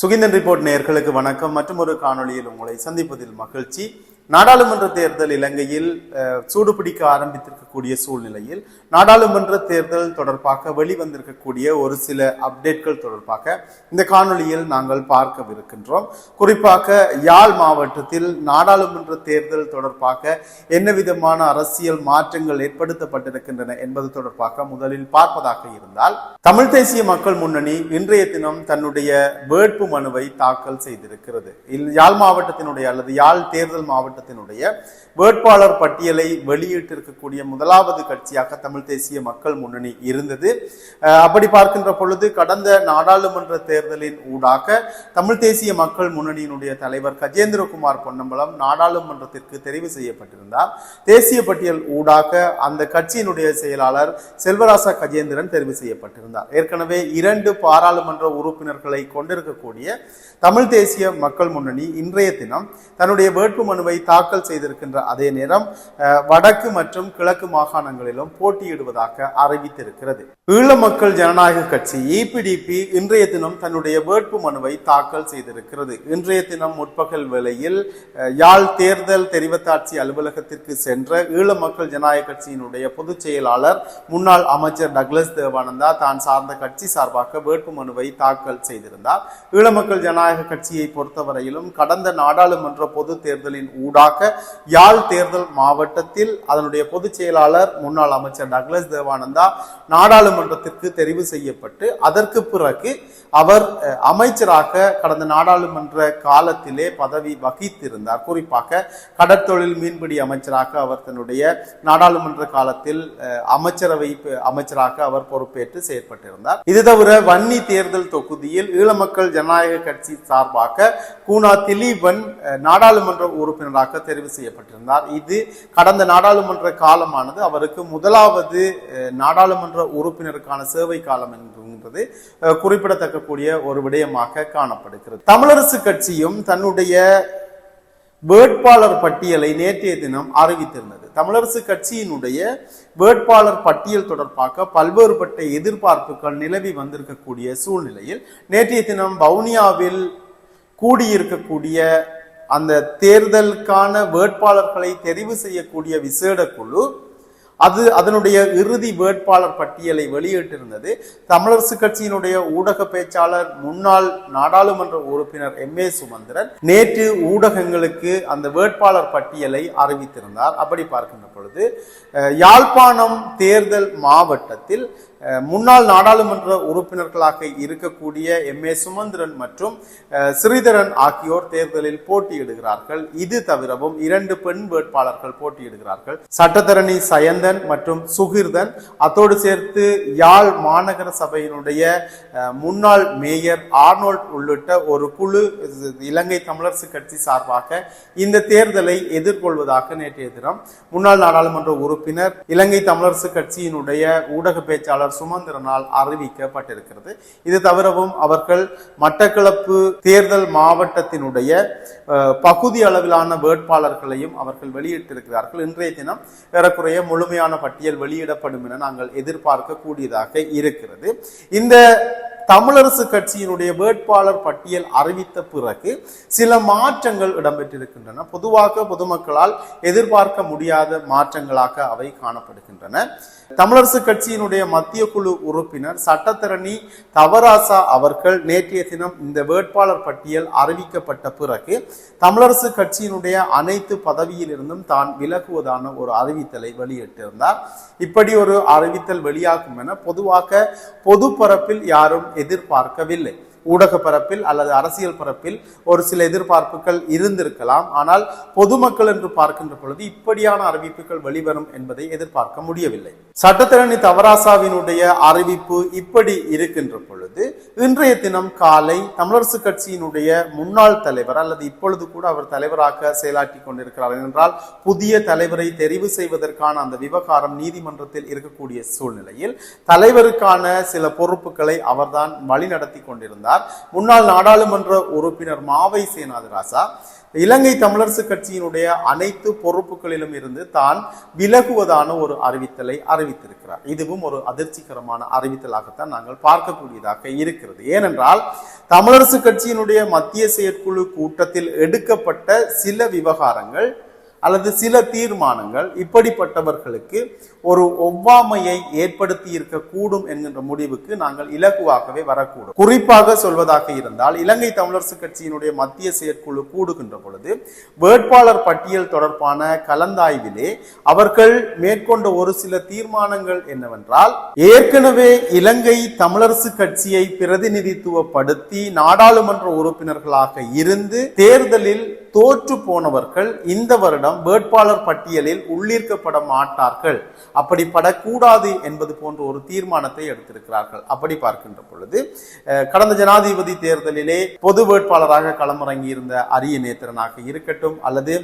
Suginthan report நேர்களுக்கு வணக்கம். மற்றும் ஒரு காணொளியில் உங்களை சந்திப்பதில் மகிழ்ச்சி. நாடாளுமன்ற தேர்தல் இலங்கையில் சூடு சூடுபிடிக்க ஆரம்பித்திருக்கக்கூடிய சூழ்நிலையில் நாடாளுமன்ற தேர்தல் தொடர்பாக வெளிவந்திருக்கக்கூடிய ஒரு சில அப்டேட்கள் தொடர்பாக இந்த காணொளியில் நாங்கள் பார்க்கவிருக்கின்றோம். குறிப்பாக யாழ் மாவட்டத்தில் நாடாளுமன்ற தேர்தல் தொடர்பாக என்ன விதமான அரசியல் மாற்றங்கள் ஏற்படுத்தப்பட்டிருக்கின்றன என்பது தொடர்பாக முதலில் பார்ப்பதாக இருந்தால் தமிழ் தேசிய மக்கள் முன்னணி இன்றைய தினம் தன்னுடைய வேட்பு மனுவை தாக்கல் செய்திருக்கிறது. யாழ் மாவட்டத்தினுடைய அல்லது யாழ் தேர்தல் மாவட்டத்தினுடைய வேட்பாளர் பட்டியலை வெளியிட்டிருக்கக்கூடிய முதலாவது கட்சியாக தமிழ் தேசிய மக்கள் முன்னணி இருந்தது. அப்படி பார்க்கின்ற பொழுது கடந்த நாடாளுமன்ற தேர்தலின் ஊடாக தமிழ் தேசிய மக்கள் முன்னணியினுடைய தலைவர் கஜேந்திரகுமார் பொன்னம்பலம் நாடாளுமன்றத்திற்கு தெரிவு செய்யப்பட்டிருந்தார். தேசிய பட்டியல் ஊடாக அந்த கட்சியினுடைய செயலாளர் செல்வராசா கஜேந்திரன் தெரிவு செய்யப்பட்டிருந்தார். ஏற்கனவே இரண்டு பாராளுமன்ற உறுப்பினர்களை கொண்டிருக்கக்கூடிய தமிழ் தேசிய மக்கள் முன்னணி இன்றைய தினம் தன்னுடைய வேட்பு மனுவை தாக்கல் செய்திருக்கின்ற அதே நேரம் வடக்கு மற்றும் கிழக்கு மாகாணங்களிலும் போட்டியிடுவதாக அறிவித்திருக்கிறது. ஈழ மக்கள் ஜனநாயக கட்சி இபிடிபி இன்றைய தினம் தன்னுடைய வேட்பு மனுவை தாக்கல் செய்திருக்கிறது. இன்றைய தினம் முற்பகல் வேளையில் யாழ் தேர்தல் தெரிவத்தாட்சி அலுவலகத்திற்கு சென்ற ஈழ மக்கள் ஜனநாயக கட்சியினுடைய பொதுச் செயலாளர் முன்னாள் அமைச்சர் டக்ளஸ் தேவானந்தா தான் சார்ந்த கட்சி சார்பாக வேட்பு மனுவை தாக்கல் செய்திருந்தார். ஈழ மக்கள் ஜனநாயக கட்சியை பொறுத்தவரையிலும் கடந்த நாடாளுமன்ற பொது தேர்தலின் ஊடாக யாழ் தேர்தல் மாவட்டத்தில் அதனுடைய பொதுச் செயலாளர் முன்னாள் அமைச்சர் டக்ளஸ் தேவானந்தா நாடாளுமன்றத்திற்கு தெரிவு செய்யப்பட்டு அதற்கு பிறகு அவர் அமைச்சராக கடந்த நாடாளுமன்ற காலத்திலே பதவி வகித்திருந்தார். குறிப்பாக கடற்தொழில் மீன்பிடி அமைச்சராக அவர் தன்னுடைய நாடாளுமன்ற காலத்தில் அமைச்சரவை அமைச்சராக அவர் பொறுப்பேற்று செயற்பட்டிருந்தார். இது தவிர வன்னி தேர்தல் தொகுதியில் ஈழமக்கள் ஜனநாயக கட்சி சார்பாக கூனா திலீபன் நாடாளுமன்ற உறுப்பினராக தெரிவு செய்யப்பட்டிருந்தார். இது கடந்த நாடாளுமன்ற காலமானது. அவருக்கு முதலாவது நாடாளுமன்ற உறுப்பினருக்கான சேவை காலம் என்கின்றது குறிப்பிடத்தக்கக்கூடிய ஒரு விடயமாக காணப்படுகிறது. தமிழரசு கட்சியும் தன்னுடைய வேட்பாளர் பட்டியலை நேற்றைய தினம் அறிவித்திருந்தது. தமிழரசு கட்சியினுடைய வேட்பாளர் பட்டியல் தொடர்பாக பல்வேறுபட்ட எதிர்பார்ப்புகள் நிலவி வந்திருக்கக்கூடிய சூழ்நிலையில் நேற்றைய தினம் வவுனியாவில் கூடியிருக்கக்கூடிய அந்த தேர்தலுக்கான வேட்பாளர்களை தெரிவு செய்யக்கூடிய விசேட குழு அது அதனுடைய இறுதி வேட்பாளர் பட்டியலை வெளியிட்டிருந்தது. தமிழரசு கட்சியினுடைய ஊடக பேச்சாளர் முன்னாள் நாடாளுமன்ற உறுப்பினர் எம். ஏ. சுமந்திரன் நேற்று ஊடகங்களுக்கு அந்த வேட்பாளர் பட்டியலை அறிவித்திருந்தார். அப்படி பார்க்கின்ற பொழுது யாழ்ப்பாணம் தேர்தல் மாவட்டத்தில் முன்னாள் நாடாளுமன்ற உறுப்பினர்களாக இருக்கக்கூடிய எம். ஏ. சுமந்திரன் மற்றும் ஸ்ரீதரன் ஆகியோர் தேர்தலில் போட்டியிடுகிறார்கள். இது தவிரவும் இரண்டு பெண் வேட்பாளர்கள் போட்டியிடுகிறார்கள். சட்டத்தரணி சயந்தன் மற்றும் சுகிர்தன். அத்தோடு சேர்த்து யாழ் மாநகர சபையினுடைய முன்னாள் மேயர் ஆர்னோல்ட் உள்ளிட்ட ஒரு குழு இலங்கை தமிழரசு கட்சி சார்பாக இந்த தேர்தலை எதிர்கொள்வதாக நேற்றைய தினம் முன்னாள் நாடாளுமன்ற உறுப்பினர் இலங்கை தமிழரசு கட்சியினுடைய ஊடக பேச்சாளர் சுமந்திரனால் அறிவிக்கப்பட்டிருக்கிறது. இது தவிரவும் அவர்கள் மட்டக்களப்பு தேர்தல் மாவட்டத்தினுடைய பகுதி அளவிலான வேட்பாளர்களையும் அவர்கள் வெளியிட்டிருக்கிறார்கள். இன்றைய தினம் ஏறக்குறைய முழுமையான பட்டியல் வெளியிடப்படும் என நாங்கள் எதிர்பார்க்க கூடியதாக இருக்கிறது. இந்த தமிழரசு கட்சியினுடைய வேட்பாளர் பட்டியல் அறிவித்த பிறகு சில மாற்றங்கள் இடம்பெற்றிருக்கின்றன. பொதுவாக பொதுமக்களால் எதிர்பார்க்க முடியாத மாற்றங்களாக அவை காணப்படுகின்றன. தமிழரசு கட்சியினுடைய மத்திய குழு உறுப்பினர் சட்டத்தரணி தவராசா அவர்கள் நேற்றைய தினம் இந்த வேட்பாளர் பட்டியல் அறிவிக்கப்பட்ட பிறகு தமிழரசு கட்சியினுடைய அனைத்து பதவியிலிருந்தும் தான் விலகுவதான ஒரு அறிவித்தலை வெளியிட்டிருந்தார். இப்படி ஒரு அறிவித்தல் வெளியாகும் என பொதுவாக பொது பரப்பில் யாரும் எதிர்பார்க்கவில்லை. ஊடக பரப்பில் அல்லது அரசியல் பரப்பில் ஒரு சில எதிர்பார்ப்புகள் இருந்திருக்கலாம். ஆனால் பொதுமக்கள் என்று பார்க்கின்ற பொழுது இப்படியான அறிவிப்புகள் வெளிவரும் என்பதை எதிர்பார்க்க முடியவில்லை. சட்டத்தரணி தவராசாவினுடைய அறிவிப்பு இப்படி இருக்கின்ற பொழுது இன்றைய தினம் காலை தமிழரசு கட்சியினுடைய முன்னாள் தலைவர் அல்லது இப்பொழுது கூட அவர் தலைவராக செயலாற்றி கொண்டிருக்கிறார் என்றால் புதிய தலைவரை தெரிவு செய்வதற்கான அந்த விவகாரம் நீதிமன்றத்தில் இருக்கக்கூடிய சூழ்நிலையில் தலைவருக்கான சில பொறுப்புகளை அவர்தான் வழிநடத்தி கொண்டிருந்தார். தெரிவித்திருந்தார் முன்னாள் நாடாளுமன்ற உறுப்பினர் மாவை சேனாதிராசா இலங்கை தமிழரசு கட்சியினுடைய அனைத்து பொறுப்புகளிலும் இருந்து தான் விலகுவதான ஒரு அறிவித்தலை அறிவித்திருக்கிறார். இதுவும் ஒரு அதிர்ச்சிகரமான அறிவித்தலாகத்தான் நாங்கள் பார்க்கக்கூடியதாக இருக்கிறது. ஏனென்றால் தமிழரசு கட்சியினுடைய மத்திய செயற்குழு கூட்டத்தில் எடுக்கப்பட்ட சில விவகாரங்கள் அல்லது சில தீர்மானங்கள் இப்படிப்பட்டவர்களுக்கு ஒரு ஒவ்வாமையை ஏற்படுத்தி இருக்கக்கூடும் என்கின்ற முடிவுக்கு நாங்கள் இலகுவாகவே வரக்கூடும். குறிப்பாக சொல்வதாக இருந்தால் இலங்கை தமிழரசு கட்சியினுடைய மத்திய செயற்குழு கூடுகின்ற பொழுது வேட்பாளர் பட்டியல் தொடர்பான கலந்தாய்விலே அவர்கள் மேற்கொண்ட ஒரு சில தீர்மானங்கள் என்னவென்றால் ஏற்கனவே இலங்கை தமிழரசு கட்சியை பிரதிநிதித்துவப்படுத்தி நாடாளுமன்ற உறுப்பினர்களாக இருந்து தேர்தலில் தோற்று போனவர்கள் இந்த வருடம் வேட்பாளர் பட்டியலில் உள்ளீர்க்கப்பட மாட்டார்கள். அப்படி படக்கூடாது என்பது போன்ற ஒரு தீர்மானத்தை எடுத்திருக்கிறார்கள். அப்படி பார்க்கின்ற பொழுது கடந்த ஜனாதிபதி தேர்தலிலே பொது வேட்பாளராக களமிறங்கி இருந்த அரிய நேத்திரனாக இருக்கட்டும் அல்லது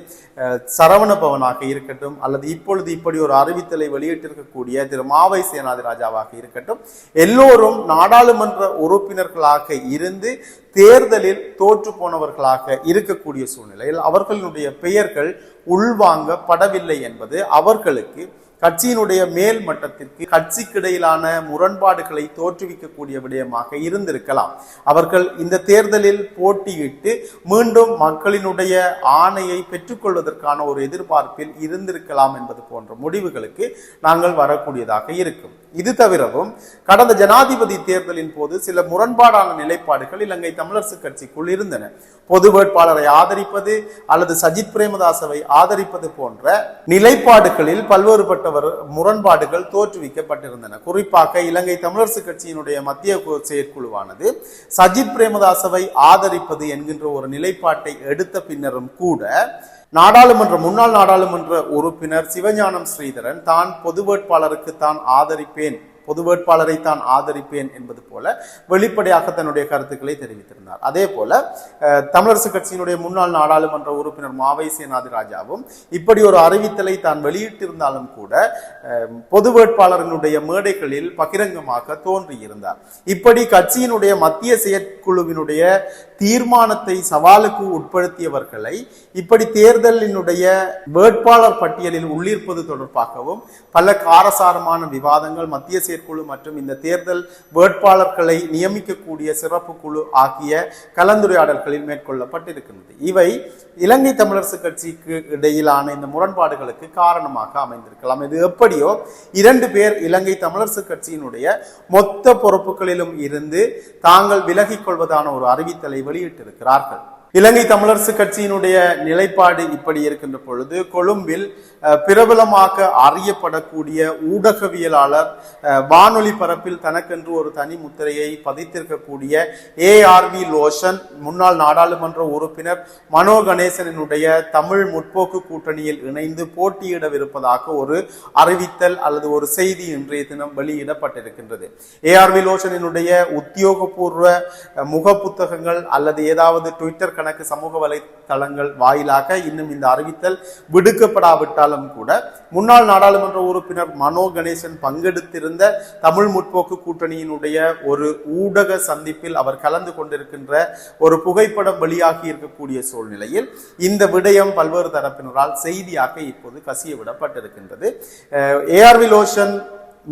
சரவணபவனாக சரவண பவனாக இருக்கட்டும் அல்லது இப்பொழுது இப்படி ஒரு அறிவித்தலை வெளியிட்டிருக்கக்கூடிய திரு மாவை சேனாதி ராஜாவாக இருக்கட்டும் எல்லோரும் நாடாளுமன்ற உறுப்பினர்களாக இருந்து தேர்தலில் தோற்று போனவர்களாக இருக்கக்கூடிய சூழ்நிலையில் அவர்களுடைய பெயர்கள் உள்வாங்கப்படவில்லை என்பது அவர்களுக்கு கட்சியினுடைய மேல் மட்டத்திற்கு கட்சிக்கிடையிலான முரண்பாடுகளை தோற்றுவிக்கக்கூடிய விடயமாக இருந்திருக்கலாம். அவர்கள் இந்த தேர்தலில் போட்டியிட்டு மீண்டும் மக்களினுடைய ஆணையை பெற்றுக்கொள்வதற்கான ஒரு எதிர்பார்ப்பில் இருந்திருக்கலாம் என்பது போன்ற முடிவுகளுக்கு நாங்கள் வரக்கூடியதாக இருக்கும். இது தவிரவும் கடந்த ஜனாதிபதி தேர்தலின் போது சில முரண்பாடான நிலைப்பாடுகள் இலங்கை தமிழரசு கட்சிக்குள் இருந்தன. பொது வேட்பாளரை ஆதரிப்பது அல்லது சஜித் பிரேமதாசவை ஆதரிப்பது போன்ற நிலைப்பாடுகளில் பல்வேறுபட்டவர் முரண்பாடுகள் தோற்றுவிக்கப்பட்டிருந்தன. குறிப்பாக இலங்கை தமிழரசு கட்சியினுடைய மத்திய கு- செயற்குழுவானது சஜித் பிரேமதாசவை ஆதரிப்பது என்கின்ற ஒரு நிலைப்பாட்டை எடுத்த பின்னரும் கூட நாடாளுமன்ற முன்னாள் நாடாளுமன்ற உறுப்பினர் சிவஞானம் ஸ்ரீதரன் தான் பொது வேட்பாளருக்கு தான் ஆதரிப்பேன் பொது வேட்பாளரை தான் ஆதரிப்பேன் என்பது போல வெளிப்படையாக தன்னுடைய கருத்துக்களை தெரிவித்திருந்தார். அதே போல தமிழரசு கட்சியினுடைய முன்னாள் நாடாளுமன்ற உறுப்பினர் மாவை சேனாதி ராஜாவும் இப்படி ஒரு அறிவித்தலை தான் வெளியிட்டிருந்தாலும் கூட பொது வேட்பாளர்களுடைய மேடைகளில் பகிரங்கமாக தோன்றியிருந்தார். இப்படி கட்சியினுடைய மத்திய செயற்குழுவினுடைய தீர்மானத்தை சவாலுக்கு உட்படுத்தியவர்களை இப்படி தேர்தலினுடைய வேட்பாளர் பட்டியலில் உள்ளிருப்பது தொடர்பாகவும் பல காரசாரமான விவாதங்கள் மத்திய செயற்குழு மற்றும் இந்த தேர்தல் வேட்பாளர்களை நியமிக்கக்கூடிய சிறப்பு குழு ஆகிய கலந்துரையாடல்களில் மேற்கொள்ளப்பட்டிருக்கின்றது. இவை இலங்கை தமிழரசு கட்சிக்கு இடையிலான இந்த முரண்பாடுகளுக்கு காரணமாக அமைந்திருக்கலாம். இது எப்படியோ இரண்டு பேர் இலங்கை தமிழரசு கட்சியினுடைய மொத்த பொறுப்புகளிலும் இருந்து தாங்கள் விலகிக் கொள்வதான ஒரு அறிவித்தலை வெளியிட்டிருக்கிறார்கள். இலங்கை தமிழரசு கட்சியினுடைய நிலைப்பாடு இப்படி இருக்கின்ற பொழுது கொழும்பில் பிரபலமாக அறியப்படக்கூடிய ஊடகவியலாளர் வானொலி பரப்பில் தனக்கென்று ஒரு தனி முத்திரையை பதித்திருக்கக்கூடிய ஏ ஆர் வி லோஷன் முன்னாள் நாடாளுமன்ற உறுப்பினர் மனோ கணேசனினுடைய தமிழ் முற்போக்கு கூட்டணியில் இணைந்து போட்டியிடவிருப்பதாக ஒரு அறிவித்தல் அல்லது ஒரு செய்தி இன்றைய தினம் வெளியிடப்பட்டிருக்கின்றது. ஏ ஆர் வி லோஷனினுடைய உத்தியோகபூர்வ முக புத்தகங்கள் அல்லது ஏதாவது ட்விட்டர் கணக்கு சமூக வலைத்தளங்கள் வாயிலாக இன்னும் இந்த அறிவித்தல் விடுக்கப்படாவிட்டாலும் கூட முன்னாள் நாடாளுமன்ற உறுப்பினர் மனோ கணேசன் பங்கெடுத்திருந்த தமிழ் முற்போக்கு கூட்டணியினுடைய ஒரு ஊடக சந்திப்பில் அவர் கலந்து கொண்டிருக்கின்ற ஒரு புகைப்படம் வெளியாகி இருக்கக்கூடிய சூழ்நிலையில் இந்த விடயம் பல்வேறு தரப்பினரால் செய்தியாக இப்போது கசிய விடப்பட்டிருக்கின்றது ஏஆர்வி லோஷன்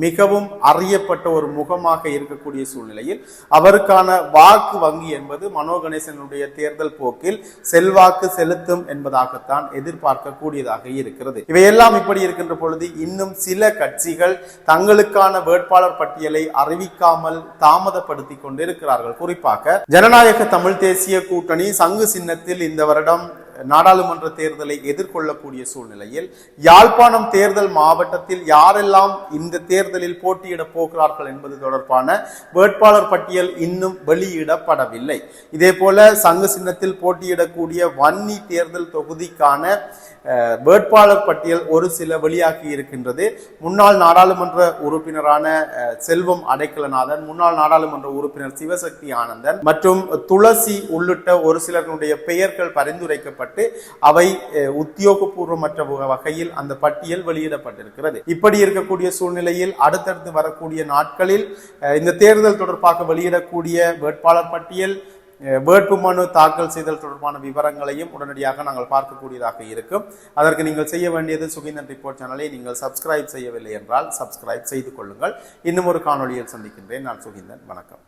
மிகவும் அறியப்பட்ட ஒரு முகமாக இருக்கக்கூடிய சூழ்நிலையில் அவருக்கான வாக்கு வங்கி என்பது மனோ கணேசனுடைய தேர்தல் போக்கில் செல்வாக்கு செலுத்தும் என்பதாகத்தான் எதிர்பார்க்கக்கூடியதாக இருக்கிறது. இவையெல்லாம் இப்படி இருக்கின்ற பொழுது இன்னும் சில கட்சிகள் தங்களுக்கான வேட்பாளர் பட்டியலை அறிவிக்காமல் தாமதப்படுத்தி கொண்டிருக்கிறார்கள். குறிப்பாக ஜனநாயக தமிழ் தேசிய கூட்டணி சங்கு சின்னத்தில் இந்த வருடம் நாடாளுமன்ற தேர்தலை எதிர்கொள்ளக்கூடிய சூழ்நிலையில் யாழ்ப்பாணம் தேர்தல் மாவட்டத்தில் யாரெல்லாம் இந்த தேர்தலில் போட்டியிட போகிறார்கள் என்பது தொடர்பான வேட்பாளர் பட்டியல் இன்னும் வெளியிடப்படவில்லை. இதே போல சங்கு சின்னத்தில் போட்டியிடக்கூடிய வன்னி தேர்தல் தொகுதிக்கான வேட்பாளர் பட்டியல் ஒரு சில வெளியாகி இருக்கின்றது. முன்னாள் நாடாளுமன்ற உறுப்பினரான செல்வம் அடைக்கலநாதன் முன்னாள் நாடாளுமன்ற உறுப்பினர் சிவசக்தி ஆனந்தன் மற்றும் துளசி உள்ளிட்ட ஒரு சிலருடைய பெயர்கள் பரிந்துரைக்கப்பட்ட வெளியிடப்பட்டு அவை உத்தியோகபூர்வமற்ற வகையில் அந்த பட்டியல் வெளியிடப்பட்டிருக்கிறது. இப்படி இருக்கக்கூடிய சூழ்நிலையில் அடுத்தடுத்து வரக்கூடிய நாட்களில் இந்த தேர்தல் தொடர்பாக வெளியிடக்கூடிய வேட்பாளர் பட்டியல் வேட்புமனு தாக்கல் செய்தல் தொடர்பான விவரங்களையும் உடனடியாக நாங்கள் பார்க்கக்கூடியதாக இருக்கும். அதற்கு நீங்கள் செய்ய வேண்டியது சுகிந்தன் ரிப்போர்ட் சேனலை நீங்கள் சப்ஸ்கிரைப் செய்யவில்லை என்றால் சப்ஸ்கிரைப் செய்து கொள்ளுங்கள். இன்னும் ஒரு காணொலியில் சந்திக்கின்றேன். நான் சுகிந்தன். வணக்கம்.